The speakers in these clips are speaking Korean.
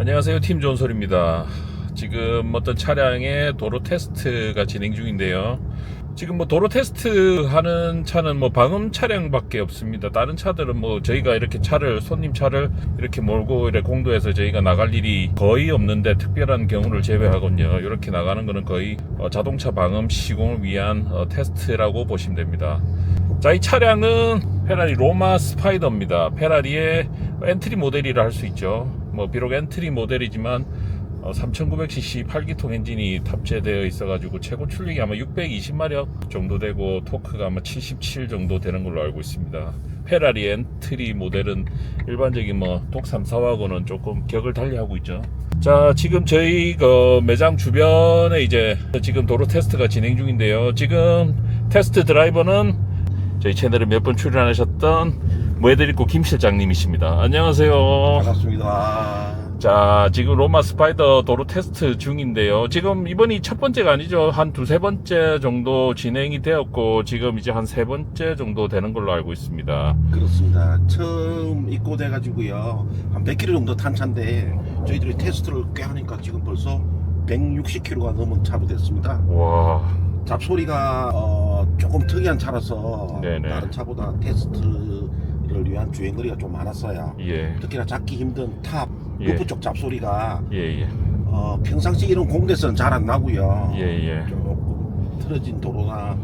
안녕하세요. 팀 존솔입니다. 지금 어떤 차량의 도로 테스트가 진행 중인데요. 지금 뭐 도로 테스트 하는 차는 뭐 방음 차량밖에 없습니다. 다른 차들은 뭐 저희가 이렇게 차를 손님 차를 이렇게 몰고 이렇게 공도에서 저희가 나갈 일이 거의 없는데 특별한 경우를 제외하건요. 이렇게 나가는 거는 거의 어, 자동차 방음 시공을 위한 어, 테스트라고 보시면 됩니다. 자, 이 차량은 페라리 로마 스파이더입니다. 페라리의 엔트리 모델이라 할 수 있죠. 뭐 비록 엔트리 모델이지만 어, 3900cc 8기통 엔진이 탑재되어 있어가지고 최고 출력이 아마 620마력 정도 되고 토크가 아마 77 정도 되는 걸로 알고 있습니다. 페라리 엔트리 모델은 일반적인 뭐 독3 4하고는 조금 격을 달리하고 있죠. 자, 지금 저희 그 매장 주변에 이제 지금 도로 테스트가 진행 중인데요. 지금 테스트 드라이버는 저희 채널에 몇 번 출연하셨던 모에드리코 김 실장님이십니다. 안녕하세요. 반갑습니다. 자, 지금 로마 스파이더 도로 테스트 중인데요. 지금 이번이 첫 번째가 아니죠. 한 두세 번째 정도 진행이 되었고, 지금 이제 한 세 번째 정도 되는 걸로 알고 있습니다. 그렇습니다. 처음 입고돼가지고요. 한 100km 정도 탄 차인데 저희들이 테스트를 꽤 하니까 지금 벌써 160km가 넘은 차로 됐습니다. 와, 잡소리가 어, 조금 특이한 차라서 네네. 다른 차보다 테스트 를 위한 주행거리가 좀 많았어요. 예, 특히나 잡기 힘든 탑 예. 루프 쪽 잡소리가 예, 예, 어, 평상시 이런 공대에서는 잘안 나고요. 예, 예. 조금 틀어진 도로나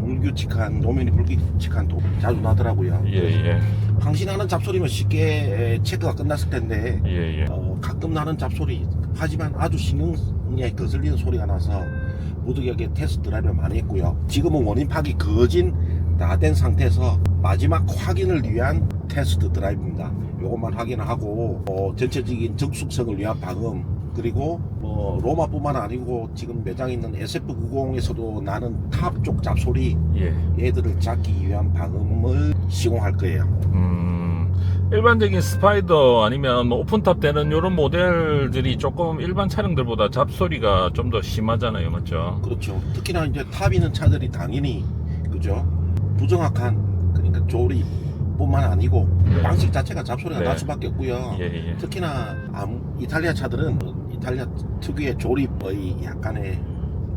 불규칙한 노면이 불규칙한 도로 자주 나더라고요. 예, 예, 항신하는 잡소리면 쉽게 에, 체크가 끝났을 텐데 예, 예. 어, 가끔 나는 잡소리 하지만 아주 신경에 거슬리는 소리가 나서 무더기하게 테스트 드라이브를 많이 했고요. 지금은 원인 파악이 거진 다 된 상태에서 마지막 확인을 위한 테스트 드라이브입니다. 이것만 확인을 하고 어, 전체적인 적숙성을 위한 방음 그리고 뭐 로마뿐만 아니고 지금 매장에 있는 SF90에서도 나는 탑 쪽 잡소리 예. 얘들을 잡기 위한 방음을 시공할 거예요. 음, 일반적인 스파이더 아니면 뭐 오픈탑 되는 이런 모델들이 조금 일반 차량들보다 잡소리가 좀 더 심하잖아요, 맞죠? 그렇죠. 특히나 이제 탑 있는 차들이 당연히 그죠. 부정확한 그러니까 조립뿐만 아니고 네. 방식 자체가 잡소리가 네. 날 수밖에 없고요. 예, 예. 특히나 아무- 이탈리아 차들은 이탈리아 특유의 조립의 약간의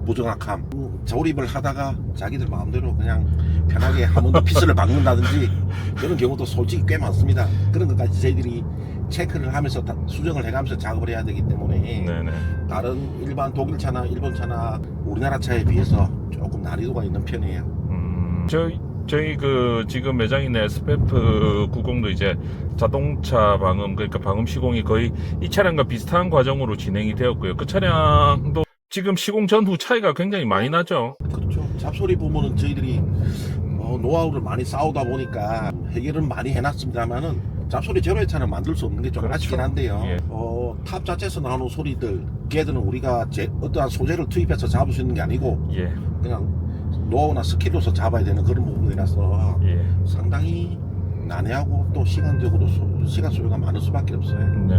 무정확함 음, 조립을 하다가 자기들 마음대로 그냥 편하게 하면도 피스를 박는다든지 그런 경우도 솔직히 꽤 많습니다. 그런 것까지 저희들이 체크를 하면서 다 수정을 해가면서 작업을 해야 되기 때문에 네네. 다른 일반 독일 차나 일본 차나 우리나라 차에 비해서 조금 난이도가 있는 편이에요. 음, 저희, 저희 그 지금 매장에 있는 SPF 90도 이제 자동차 방음, 그러니까 방음 시공이 거의 이 차량과 비슷한 과정으로 진행이 되었고요. 그 차량도 지금 시공 전후 차이가 굉장히 많이 나죠. 그렇죠. 잡소리 부분은 저희들이 어, 노하우를 많이 쌓우다 보니까 해결은 많이 해놨습니다만은 잡소리 제로의 차는 만들 수 없는 게좀 그렇죠. 아쉽긴 한데요. 예. 어, 탑 자체에서 나오는 소리들, 걔들은 우리가 제, 어떠한 소재를 투입해서 잡을 수 있는 게 아니고 예, 그냥 노하우나 스킬로서 잡아야 되는 그런 부분이라서 예. 상당히 난해하고 또 시간적으로 소- 시간 소요가 많을 수밖에 없어요. 네.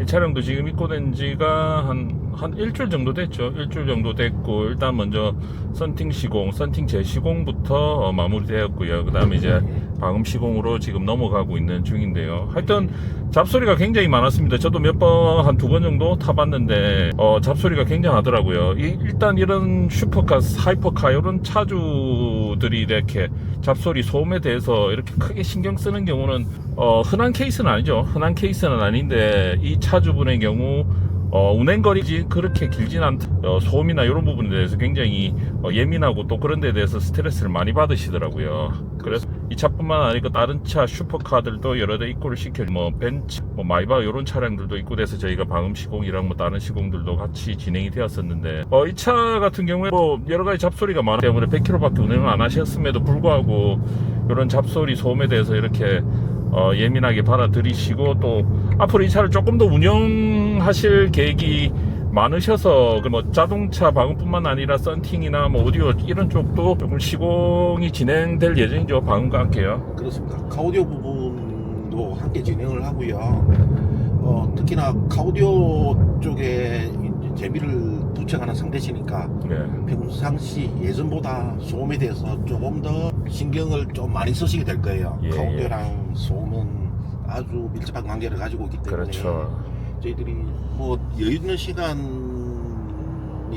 이 차량도 지금 입고 된 지가 한, 한 일주일 정도 됐죠. 일주일 정도 됐고, 일단 먼저 썬팅 시공, 썬팅 재시공부터 어, 마무리 되었고요. 그 다음에 이제 방음 시공으로 지금 넘어가고 있는 중인데요. 하여튼 잡소리가 굉장히 많았습니다. 저도 몇 번, 한 두 번 정도 타봤는데, 어, 잡소리가 굉장하더라고요. 이- 일단 이런 슈퍼카, 하이퍼카, 이런 차주들이 이렇게 잡소리, 소음에 대해서 이렇게 크게 신경 쓰는 경우는, 어, 흔한 케이스는 아니죠. 흔한 케이스는 아닌데, 이 차주분의 경우, 어, 운행거리 그렇게 길진 않다. 어, 소음이나 이런 부분에 대해서 굉장히 어, 예민하고 또 그런 데 대해서 스트레스를 많이 받으시더라고요. 그래서 이 차뿐만 아니고 다른 차 슈퍼카들도 여러 대 입고를 시켜 뭐 벤츠, 뭐 마이바 이런 차량들도 입고돼서 저희가 방음 시공이랑 뭐 다른 시공들도 같이 진행이 되었었는데 어, 이 차 같은 경우에 뭐 여러 가지 잡소리가 많기 때문에 100km밖에 운행을 안 하셨음에도 불구하고 이런 잡소리 소음에 대해서 이렇게 어, 예민하게 받아들이시고 또 앞으로 이 차를 조금 더 운영하실 계획이 많으셔서 그뭐 자동차 방음뿐만 아니라 썬팅이나 뭐 오디오 이런 쪽도 조금 시공이 진행될 예정이죠 방음과 함께요. 그렇습니다. 카오디오 부분도 함께 진행을 하고요. 어, 특히나 카오디오 쪽에 재미를 부착하는 상대시니까 네. 평상시 예전보다 소음에 대해서 조금 더 신경을 좀 많이 쓰시게 될 거예요. 예, 카오디오랑 소음은 아주 밀접한 관계를 가지고 있기 때문에 그렇죠. 저희들이 뭐 여유 있는 시간이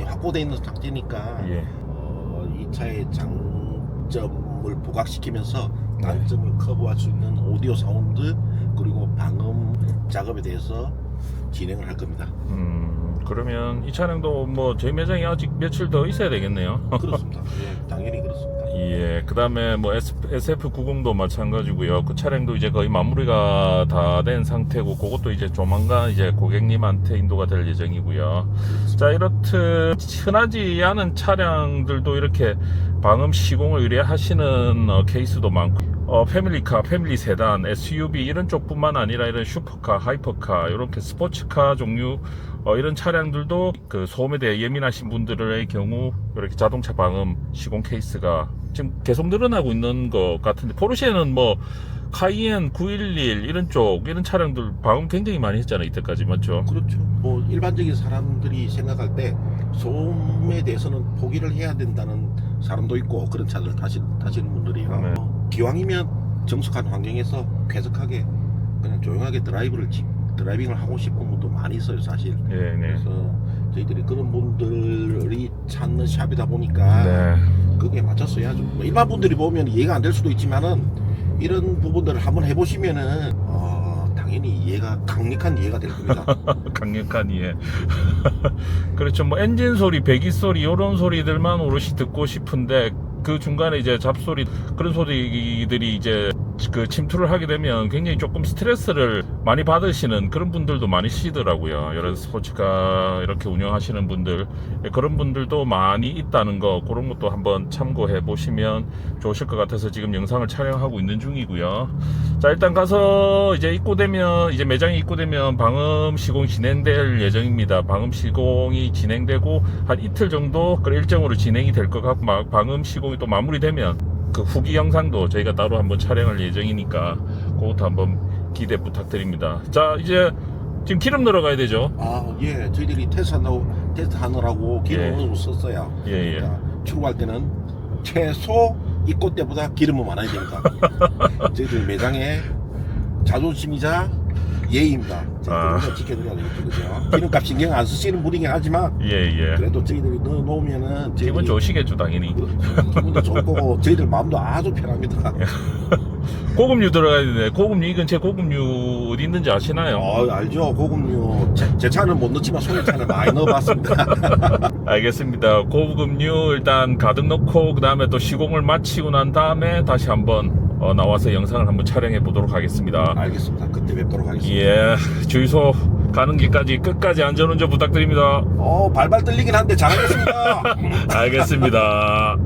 확보되어 있는 상태니까 예. 어, 이 차의 장점을 부각시키면서 네. 단점을 커버할 수 있는 오디오 사운드 그리고 방음 작업에 대해서 진행을 할 겁니다. 음, 그러면 이 차량도 뭐 저희 매장에 아직 며칠 더 있어야 되겠네요. 그렇습니다. 예, 당연히 그렇습니다. 예, 그 다음에 뭐 SF90도 마찬가지고요. 그 차량도 이제 거의 마무리가 다 된 상태고, 그것도 이제 조만간 이제 고객님한테 인도가 될 예정이고요. 자, 이렇듯 흔하지 않은 차량들도 이렇게 방음 시공을 의뢰하시는 어, 케이스도 많고, 어, 패밀리카, 패밀리 세단, SUV 이런 쪽뿐만 아니라 이런 슈퍼카, 하이퍼카, 이렇게 스포츠카 종류 어, 이런 차량들도 그 소음에 대해 예민하신 분들의 경우 이렇게 자동차 방음 시공 케이스가 지금 계속 늘어나고 있는 것 같은데 포르쉐는 뭐 카이엔 911 이런 쪽 이런 차량들 방음 굉장히 많이 했잖아요 이때까지 맞죠? 그렇죠. 뭐 일반적인 사람들이 생각할 때 소음에 대해서는 포기를 해야 된다는 사람도 있고 그런 차들 타시, 타시는 분들이요. 네. 어, 기왕이면 정숙한 환경에서 쾌적하게 그냥 조용하게 드라이브를 지- 드라이빙을 하고 싶은 분도 많이 있어요 사실. 예, 네. 그래서 저희들이 그런 분들이 찾는 샵이다 보니까 네. 그게 맞춰서 해야죠. 뭐 일반 분들이 보면 이해가 안 될 수도 있지만은 이런 부분들을 한번 해보시면은 어, 당연히 이해가 강력한 이해가 될 겁니다. 강력한 이해. 그렇죠. 뭐 엔진 소리, 배기 소리 이런 소리들만 오롯이 듣고 싶은데 그 중간에 이제 잡소리 그런 소리들이 이제 그 침투를 하게 되면 굉장히 조금 스트레스를 많이 받으시는 그런 분들도 많으시더라고요. 여러 스포츠카 이렇게 운영하시는 분들 예, 그런 분들도 많이 있다는 거 그런 것도 한번 참고해 보시면 좋으실 것 같아서 지금 영상을 촬영하고 있는 중이고요. 자 일단 가서 이제 입고되면 이제 매장에 입고되면 방음 시공 진행될 예정입니다. 방음 시공이 진행되고 한 이틀 정도 그 일정으로 진행이 될 것 같고 막 방음 시공이 또 마무리되면 그 후기 영상도 저희가 따로 한번 촬영할 예정이니까 그것도 한번 기대 부탁드립니다. 자 이제 지금 기름 넣으러 가야 되죠. 아, 예. 저희들이 테스트 하느라고, 테스트 하느라고 기름 예. 어느 정도 썼어요. 예, 예. 그러니까 출고할 때는 최소 입고 때보다 기름은 많아야 됩니다. 저희들 매장의 자존심이자 예의입니다. 아. 지켜드려야 되겠죠. 그죠? 기름값 신경 안 쓰시는 분이긴 하지만 예 예. 그래도 저희들이 넣어 놓으면은 기분 좋으시겠죠 당연히. 기분도 좋을 거고 저희들 마음도 아주 편합니다. 고급류 들어가야 되는데 고급류 이 근처에 고급류 어디 있는지 아시나요? 어, 알죠. 고급류. 제, 제 차는 못 넣지만 소개 차를 많이 넣어봤습니다. 알겠습니다. 고급류 일단 가득 넣고 그 다음에 또 시공을 마치고 난 다음에 다시 한번 어, 나와서 영상을 한번 촬영해 보도록 하겠습니다. 알겠습니다. 그때 뵙도록 하겠습니다. 예, 주유소 가는 길까지 끝까지 안전운전 부탁드립니다. 어, 발발 떨리긴 한데 잘하겠습니다. 알겠습니다.